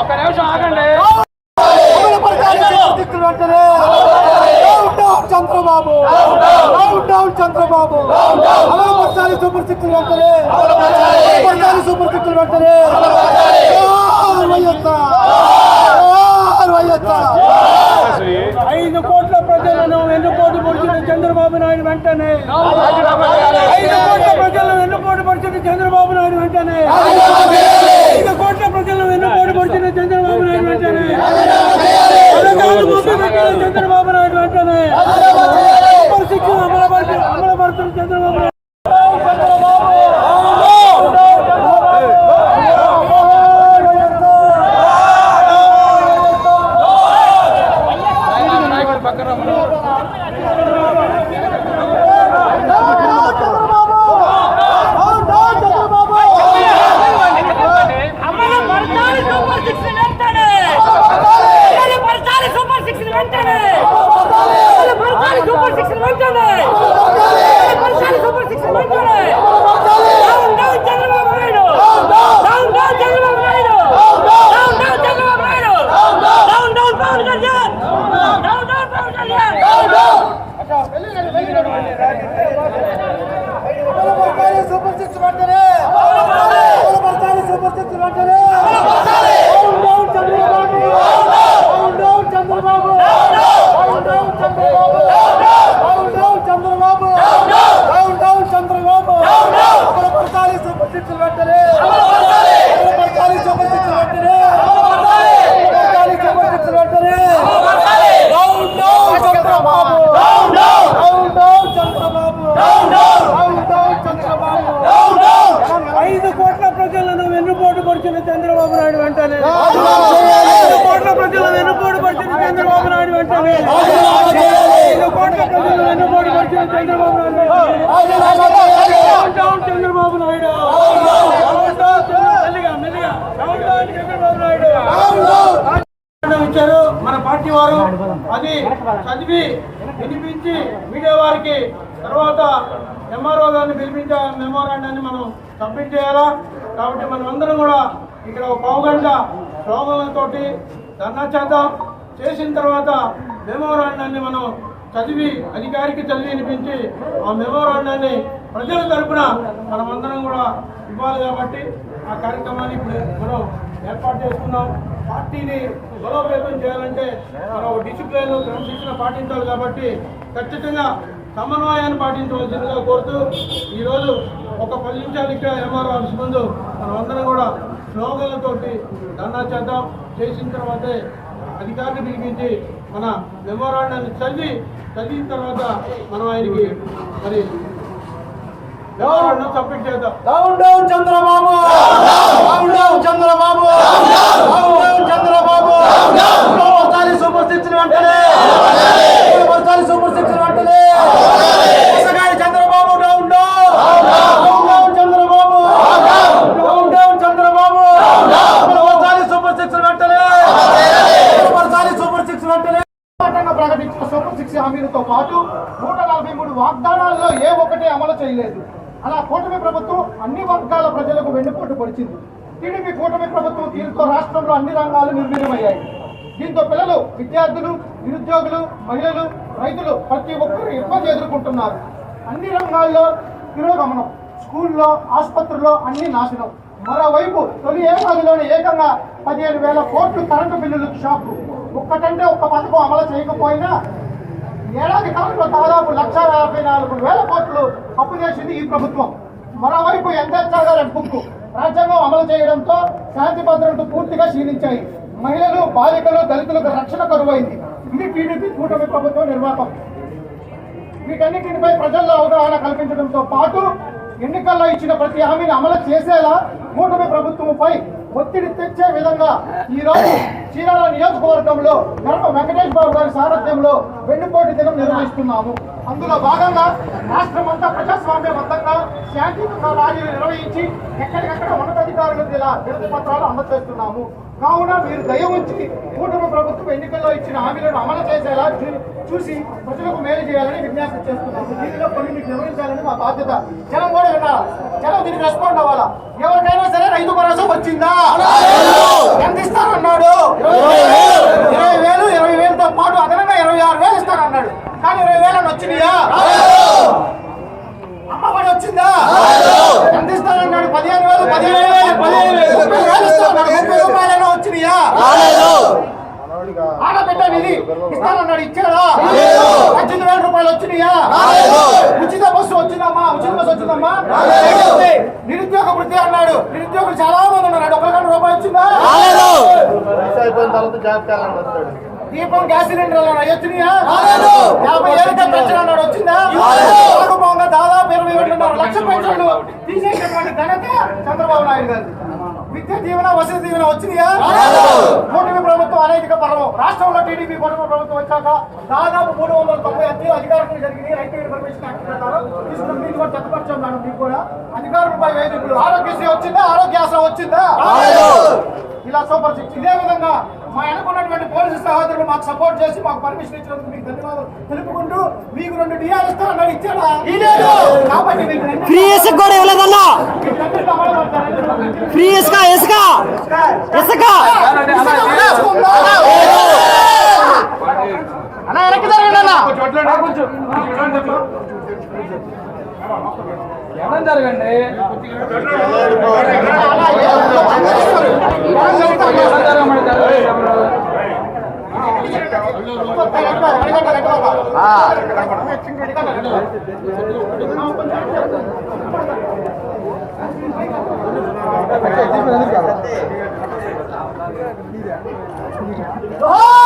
ఒక్క నిమిషం ఆగండి. చంద్రబాబు. చంద్రబాబు. అమలు సూపర్ సిక్స్ వెంటనే. సూపర్ సిక్స్ వెంటనే. వైఎస్ఆర్ వైఎస్ఆర్ ఐదు కోట్ల ప్రజలను వెన్నుపోటు పొడిచిన చంద్రబాబు నాయుడు వెంటనే. ఐదు కోట్ల ప్రజలను వెన్నుపోటు పొడిచిన చంద్రబాబు నాయుడు వెంటనే. ఐదు కోట్ల ప్రజలను వెన్నుపోటు పొడిచిన చంద్రబాబు నాయుడు వెంటనే. చంద్రబాబు నాయుడు వెంటనే సూపర్ సిక్స్ అమలుపరిచిన అమలుపరుస్తున్న చంద్రబాబు నాయుడు నాయకుడు పక్కన రమ్మను. అమలు పరచాలి సూపర్ సిక్స్ వెంటనే అమలు పరచాలి సూపర్ సిక్స్ వెంటనే అమలు పరచాలి సూపర్ సిక్స్ వెంటనే అమలు పరచాలి సూపర్ సిక్స్ వెంటనే down down Chandrababu Naidu down down Chandrababu Naidu down down Chandrababu Naidu down down Pawan Kalyan down down Pawan Kalyan అమలుపరచాలి super six వెంటనే సూపర్ సిక్స్ వెంటనే చంద్రబాబు. చంద్రబాబు. చంద్రబాబు. చంద్రబాబు. సూపర్ సిక్స్ వెంటనే అమలుపరచాలి సూపర్ సిక్స్ వెంటనే అమలుపరచాలి సూపర్ సిక్స్ వెంటనే down down Chandrababu down down Chandrababu down down Chandrababu ఐదు కోట్ల ప్రజలను వెన్నుపోటు పొడిచిన చంద్రబాబు నాయుడు వెంటనే ఐదు కోట్ల ప్రజలను వెన్నుపోటు పొడిచిన చంద్రబాబు నాయుడు వెంటనే ఐదు కోట్ల ప్రజలను వెన్నుపోటు పొడిచిన చంద్రబాబు నాయుడు వెంటనే. Down down Chandrababu Naidu down down Chandra- మెల్లిగా మెల్లిగా డౌన్ డౌన్ చంద్రబాబు నాయుడు ఇచ్చారు మన పార్టీ వారు అది చదివి వినిపించి మీడియా వారికి తర్వాత ఎంఆర్ఓ గారిని పిలిపించే మెమోరాండాన్ని మనం సబ్మిట్ చేయాలా? కాబట్టి మనం అందరం కూడా ఇక్కడ ఒక పావు గంట స్లోగన్లతోటి ధర్నా చేద్దాం. చేసిన తర్వాత మెమోరాండాన్ని మనం చదివి అధికారికి చదివి వినిపించి ఆ మెమోరాండాన్ని ప్రజల తరపున మనమందరం కూడా ఇవ్వాలి కాబట్టి ఆ కార్యక్రమాన్ని ఇప్పుడు మనం ఏర్పాటు చేసుకున్నాం. పార్టీని బలోపేతం చేయాలంటే మనం ఒక డిసిప్లిన్ క్రమశిక్షణ పాటించాలి కాబట్టి ఖచ్చితంగా సమన్వయాన్ని పాటించవలసిందిగా కోరుతూ ఈరోజు ఒక పది నిమిషాలు ఇక్కడ ఎంఆర్ఓ ఆఫీస్ ముందు మనమందరం అందరం కూడా స్లోగన్లతోటి ధర్నా చేద్దాం. చేసిన తర్వాతే అధికారిని పిలిపించి మన మెమోరాండాన్ని చదివి చదివిన తర్వాత మనం ఆయనకి మరి మెమోరాండం సబ్మిట్ చేద్దాం. Down down Chandrababu! Down down Chandrababu! Down down Chandrababu super six వెంటనే వర్షాలి సూపర్ సిక్స్ వెంటనే ఇసగాడి Chandrababu down down down down Chandrababu down down Chandrababu వర్షాలి super six వెంటనే వర్షాలి సూపర్ సిక్స్ వెంటనే పోరాటంగా ప్రకటించిన సూపర్ సిక్స్ హామీలతో పాటు నూట నలభై మూడు వాగ్దానాల్లో ఏ ఒక్కటే అమలు చేయలేదు. అలా కూటమి ప్రభుత్వం అన్ని వర్గాల ప్రజలకు వెన్నుపోటు పొడిచింది. టీడీపీ కూటమి ప్రభుత్వం తీరుతో రాష్ట్రంలో అన్ని రంగాలు నిర్వీర్యమయ్యాయి. దీంతో పిల్లలు విద్యార్థులు నిరుద్యోగులు మహిళలు రైతులు ప్రతి ఒక్కరూ ఇబ్బంది ఎదుర్కొంటున్నారు. అన్ని రంగాల్లో తిరోగమనం స్కూల్లో ఆసుపత్రుల్లో అన్ని నాశనం. మరోవైపు తొలి ఏడాదిలోనే ఏకంగా పదిహేను వేల కోట్లు కరెంటు బిల్లులు షాపు. ఒక్కటంటే ఒక్క పథకం అమలు చేయకపోయినా ఏడాది కాలంలో దాదాపు లక్ష యాభై నాలుగు వేల కోట్లు అప్పు చేసింది ఈ ప్రభుత్వం. మరోవైపు ఎంతెచ్చాగారని బుక్ రాజ్యాంగం అమలు చేయడంతో శాంతి భద్రతలు పూర్తిగా క్షీణించాయి మహిళలు బాలికలు దళితులకు రక్షణ కరువైంది. ఇది టీడీపీ కూటమి ప్రభుత్వం నిర్వాహకం. వీటన్నిటిపై ప్రజల్లో అవగాహన కల్పించడంతో పాటు ఎన్నికల్లో ఇచ్చిన ప్రతి హామీని అమలు చేసేలా కూటమి ప్రభుత్వంపై ఒత్తిడి తెచ్చే విధంగా ఈ రోజు చీరాల నియోజకవర్గంలో గర్భ వెంకటేష్ బాబు గారి సారథ్యంలో వెన్నుపోటు దినం నిర్వహిస్తున్నాము. అందులో భాగంగా రాష్ట్రమంతా ప్రజాస్వామ్యబద్ధంగా శాంతియుత ర్యాలీలు నిర్వహించి ఎక్కడికక్కడ ఉన్నతాధికారులు ఇలా విరుద్ధ పత్రాలు అమలు చేస్తున్నాము. కావున మీరు దయ ఉంచి కూటమి ప్రభుత్వం ఎన్నికల్లో ఇచ్చిన హామీలను అమలు చేసేలా చూసి ప్రజలకు మేలు చేయాలని విజ్ఞప్తి చేస్తున్నాము. దీనిలో కొన్ని మీకు నిర్వహించాలని మా బాధ్యత. జనం కూడా వినాలి జనం దీనికి రెస్పాండ్ అవ్వాలా? ఎవరికైనా సరే రైతు భరోసా వచ్చిందా? ఎంత ఇస్తారన్నాడు ఇరవై వేలు ఇరవై వేలతో పాటు అదనంగా ఇరవై ఆరు వేలు ఇస్తారన్నాడు కానీ ఇరవై వేలు వచ్చినాయా అమ్మఒడి వచ్చిందా? ఎంత ఇస్తానన్నాడు పదిహేను వేలు పదిహేను వేలు పదిహేను వేలు ముప్పై వేలు ముప్పై రూపాయలైనా వచ్చినాయా ఆడబిడ్డ నిధి ఇస్తానన్నాడు ఇచ్చాడా? పద్దెనిమిది వేల రూపాయలు వచ్చినాయా? ఉచిత బస్సు వచ్చిందమ్మా ఉచిత బస్సు వచ్చిందమ్మా. నిరుద్యోగ వృద్ధి అన్నాడు. నిరుద్యోగులు చాలా మంది ఉన్నారు. ఒక గంట రూపాయలు వచ్చిందా? దీపం గ్యాస్ సిలిండర్ వచ్చినాయా? యాభై ఏళ్ళ పెన్షన్ అన్నాడు. వచ్చిందా? దాదాపు ఇరవై ఒకటిన్నర లక్ష పెన్షన్లు తీసేసినటువంటి ఘనత చంద్రబాబు నాయుడు గారు విద్య దీవెన వసతి దీవెన వచ్చినాయా? కూటమి ప్రభుత్వం అనైతిక పర్వం రాష్ట్రంలో టీడీపీ కూటమి ప్రభుత్వం వచ్చాక దాదాపు మూడు వందల తొంభై హత్యలు అధికారులు జరిగింది రైతు ఇన్ఫర్మేషన్ యాక్ట్ ప్రకారం తీసుకున్న మీకు కూడా మేడం మీకు కూడా. అధికారులపై వేధింపులు ఆరోగ్యశ్రీ వచ్చిందా? ఆరోగ్యాశ్ర వచ్చిందా? ఇలా సూపర్ సిక్స్. ఇదే విధంగా మా వెనకున్నటువంటి పోలీసు సహోదరులు మాకు సపోర్ట్ చేసి మాకు పర్మిషన్ ఇచ్చినందుకు మీకు ధన్యవాదాలు తెలుపుకుంటూ మీకు రెండు డిఆర్ ఇస్తారన్నాడు ఇచ్చాడా కాబట్టి ఫ్రీ ఇసుక ఇసుక! ఇసుక! అన్న వెనక్కి జరగండి అన్న. జరగండి. జరగమని జరగండి ఎవరు? జోహార్